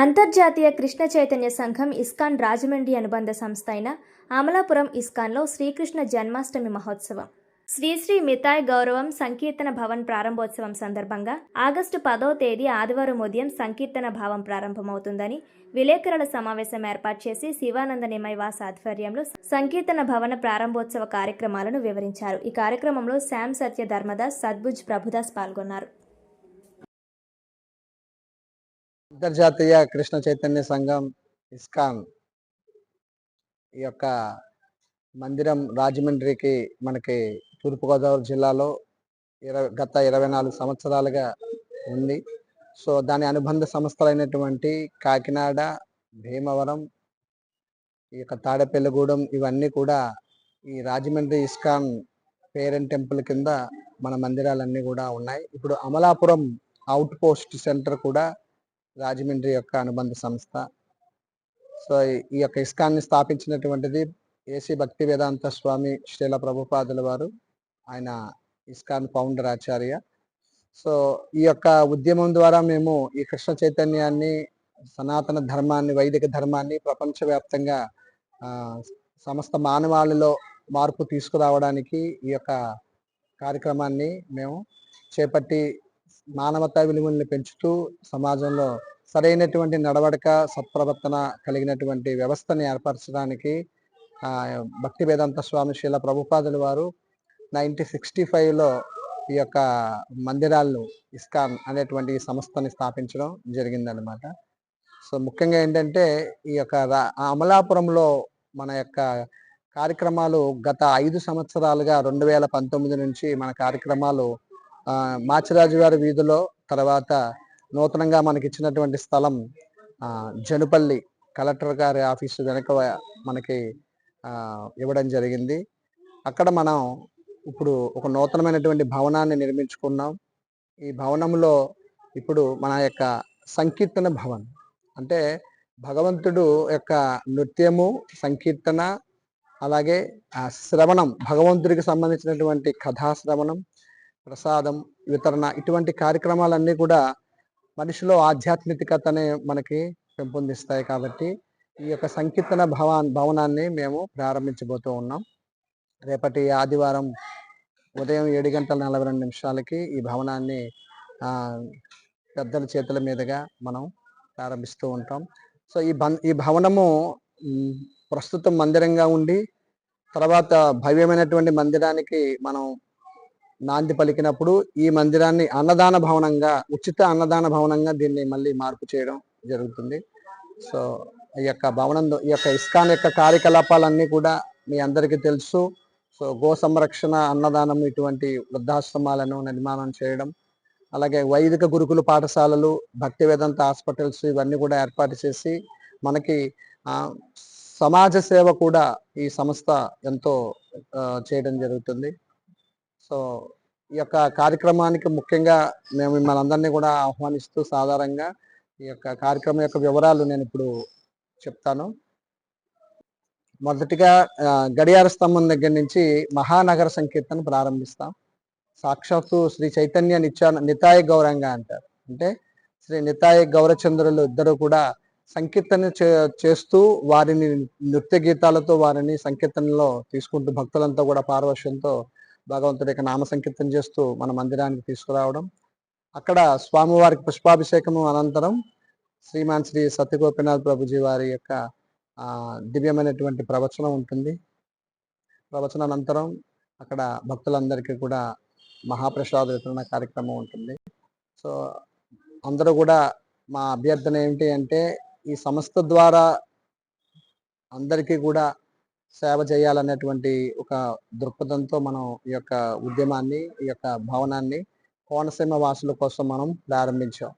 అంతర్జాతీయ కృష్ణ చైతన్య సంఘం ఇస్కాన్ రాజమండ్రి అనుబంధ సంస్థ అయిన అమలాపురం ఇస్కాన్లో శ్రీకృష్ణ జన్మాష్టమి మహోత్సవం. శ్రీశ్రీ మితాయ్ గౌరవం సంకీర్తన భవన్ ప్రారంభోత్సవం సందర్భంగా ఆగస్టు పదో తేదీ ఆదివారం ఉదయం సంకీర్తన భావం ప్రారంభమవుతుందని విలేకరుల సమావేశం ఏర్పాటు చేసి శివానంద నిమైవాస్ ఆధ్వర్యంలో సంకీర్తన భవన ప్రారంభోత్సవ కార్యక్రమాలను వివరించారు. ఈ కార్యక్రమంలో శ్యామ్ సత్య ధర్మదాస్ సద్భుజ్ ప్రభుదాస్ పాల్గొన్నారు. అంతర్జాతీయ కృష్ణ చైతన్య సంఘం ఇస్కాన్ ఈ యొక్క మందిరం రాజమండ్రికి మనకి తూర్పుగోదావరి జిల్లాలో ఇరవై గత ఇరవై నాలుగు సంవత్సరాలుగా ఉంది. సో దాని అనుబంధ సంస్థలైనటువంటి కాకినాడ భీమవరం ఈ యొక్క తాడేపల్లిగూడెం ఇవన్నీ కూడా ఈ రాజమండ్రి ఇస్కాన్ పేరెంట్ టెంపుల్ కింద మన మందిరాలన్నీ కూడా ఉన్నాయి. ఇప్పుడు అమలాపురం అవుట్ పోస్ట్ సెంటర్ కూడా రాజమండ్రి యొక్క అనుబంధ సంస్థ. సో ఈ- యొక్క ఇస్కాన్ని స్థాపించినటువంటిది ఏసీ భక్తి వేదాంత స్వామి శ్రీల ప్రభుపాదుల వారు ఆయన ఇస్కాన్ ఫౌండర్ ఆచార్య. సో ఈ యొక్క ఉద్యమం ద్వారా మేము ఈ కృష్ణ చైతన్యాన్ని సనాతన ధర్మాన్ని వైదిక ధర్మాన్ని ప్రపంచవ్యాప్తంగా సమస్త మానవాళిలో మార్పు తీసుకురావడానికి ఈ యొక్క కార్యక్రమాన్ని మేము చేపట్టి మానవతా విలువల్ని పెంచుతూ సమాజంలో సరైనటువంటి నడవడిక సత్ప్రవర్తన కలిగినటువంటి వ్యవస్థని ఏర్పరచడానికి భక్తి వేదాంత స్వామి శీల ప్రభుపాదుల వారు నైన్టీన్ సిక్స్టీ ఫైవ్లో ఈ యొక్క మందిరాలను ఇస్కాన్ అనేటువంటి సంస్థని స్థాపించడం జరిగిందనమాట సో ముఖ్యంగా ఏంటంటే ఈ యొక్క అమలాపురంలో మన యొక్క కార్యక్రమాలు గత ఐదు సంవత్సరాలుగా రెండు వేల పంతొమ్మిది నుంచి మన కార్యక్రమాలు మాచిరాజు గారి వీధిలో తర్వాత నూతనంగా మనకి ఇచ్చినటువంటి స్థలం జనుపల్లి కలెక్టర్ గారి ఆఫీసు వెనక మనకి ఇవ్వడం జరిగింది. అక్కడ మనం ఇప్పుడు ఒక నూతనమైనటువంటి భవనాన్ని నిర్మించుకున్నాం. ఈ భవనంలో ఇప్పుడు మన యొక్క సంకీర్తన భవన్. అంటే భగవంతుడు యొక్క నృత్యము సంకీర్తన అలాగే ఆ శ్రవణం భగవంతుడికి సంబంధించినటువంటి కథా శ్రవణం ప్రసాదం వితరణ ఇటువంటి కార్యక్రమాలన్నీ కూడా మనిషిలో ఆధ్యాత్మికతని మనకి పెంపొందిస్తాయి కాబట్టి ఈ యొక్క సంకీర్తన భవన్ భవనాన్ని మేము ప్రారంభించబోతూ ఉన్నాం. రేపటి ఆదివారం ఉదయం ఏడు గంటల నలభై రెండు నిమిషాలకి ఈ భవనాన్ని పెద్దల చేతుల మీదుగా మనం ప్రారంభిస్తూ ఉంటాం. సో ఈ బన్ ఈ భవనము ప్రస్తుతం మందిరంగా ఉండి తర్వాత భవ్యమైనటువంటి మందిరానికి మనం నాంది పలికినప్పుడు ఈ మందిరాన్ని అన్నదాన భవనంగా ఉచిత అన్నదాన భవనంగా దీన్ని మళ్ళీ మార్పు చేయడం జరుగుతుంది. సో ఈ యొక్క భవనం ఈ యొక్క ఇస్కాన్ యొక్క కార్యకలాపాలన్నీ కూడా మీ అందరికీ తెలుసు. సో గో సంరక్షణ అన్నదానం ఇటువంటి వృద్ధాశ్రమాలను నిర్మాణం చేయడం అలాగే వైదిక గురుకుల పాఠశాలలు భక్తి వేదాంత హాస్పిటల్స్ ఇవన్నీ కూడా ఏర్పాటు చేసి మనకి సమాజ సేవ కూడా ఈ సంస్థ ఎంతో చేయడం జరుగుతుంది. సో ఈ యొక్క కార్యక్రమానికి ముఖ్యంగా మేము మిమ్మల్ని అందరినీ కూడా ఆహ్వానిస్తూ సాధారణంగా ఈ యొక్క కార్యక్రమం యొక్క వివరాలు నేను ఇప్పుడు చెప్తాను. మొదటిగా గడియార స్తంభం దగ్గర నుంచి మహానగర సంకీర్తన ప్రారంభిస్తాం. సాక్షాత్తు శ్రీ చైతన్య నిత్యా నితాయ గౌరంగా అంటారు. అంటే శ్రీ నితాయ గౌరచంద్రులు ఇద్దరు కూడా సంకీర్తన చే- చేస్తూ వారిని నృత్య గీతాలతో వారిని సంకీర్తనలో తీసుకుంటూ భక్తులంతా కూడా పారవశ్యంతో భగవంతుడి యొక్క నామ సంకీర్తన చేస్తూ మన మందిరానికి తీసుకురావడం. అక్కడ స్వామివారికి పుష్పాభిషేకము అనంతరం శ్రీమాన్ శ్రీ సత్యగోపినాథ్ ప్రభుజీ వారి యొక్క దివ్యమైనటువంటి ప్రవచనం ఉంటుంది. ప్రవచన అనంతరం అక్కడ భక్తులందరికీ కూడా మహాప్రసాద వితరణ కార్యక్రమం ఉంటుంది. సో అందరూ కూడా మా అభ్యర్థన ఏమిటి అంటే ఈ సంస్థ ద్వారా అందరికీ కూడా సేవ చేయాలనేటువంటి ఒక దృక్పథంతో మనం ఈ యొక్క ఉద్యమాన్ని ఈ యొక్క భవనాన్ని కోనసీమ వాసుల కోసం మనం ప్రారంభించాం.